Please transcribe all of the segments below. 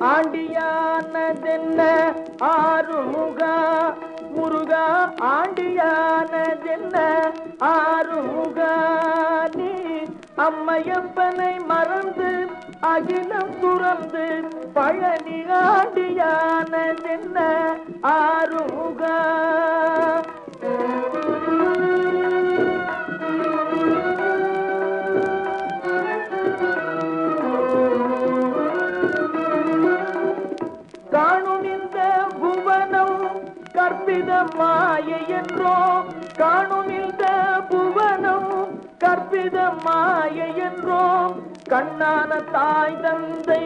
ஆண்டியானதென்ன ஆறுமுகா முருகா ஆண்டியானதென்ன ஆறுமுகா? நீ அம்மையப்பனை மறந்து அகிலம் துறந்து பழனி ஆண்டியானதென்ன ஆறுமுகா? காணும் இந்த புவனம் கற்பித மாயை என்றோம். கண்ணான தாய் தந்தை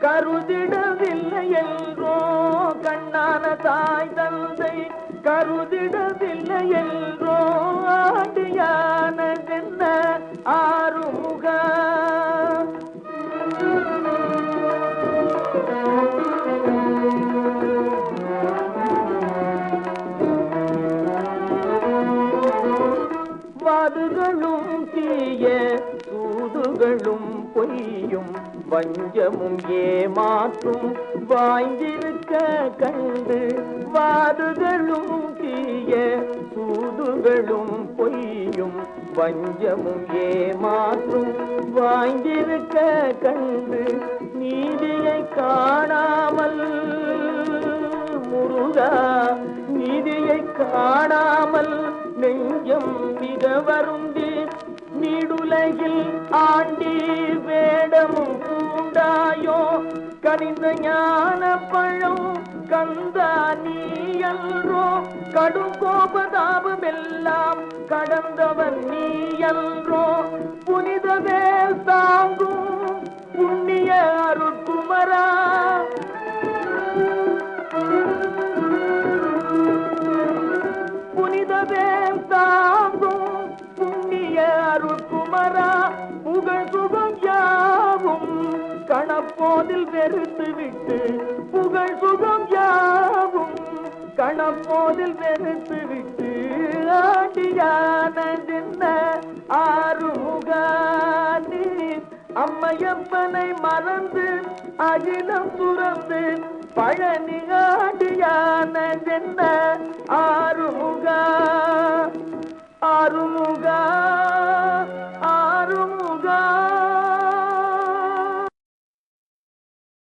கருதிடவில்லை என்றோம். கண்ணான தாய் தந்தை கருதிடவில்லை என்றோம். ஆண்டியானதென்ன காதுகளும் தீய சூதுகளும் பொய்யும் வஞ்சமும் ஏமாற்றும் வாய்ந்திருக்க கண்டு வாதுகளும் தீய சூதுகளும் பொய்யும் வஞ்சமும் ஏமாற்றும் வாய்ந்திருக்க கண்டு நீதியை காணாமல் முருகா நீதியை காணாமல் நெஞ்சம் மிக வருந்தி நீடுலகில் ஆண்டி வேடமும் பூண்டாயோ? கனிந்த ஞான பழம் கந்தா நீயன்றோ கடும் கோபதாபமெல்லாம் கடந்தவன் நீயன்றோ புனிதவே கணப்போதில் வெறுத்து விட்டு புகழ் சுகம் யாவும் கணப்போதில் வெறுத்து விட்டு ஆண்டியானதென்ன ஆறுமுகானி அம்மையப்பனை மறந்து அகிலம் துறந்து பழனி ஆண்டியானதென்ன ஆறு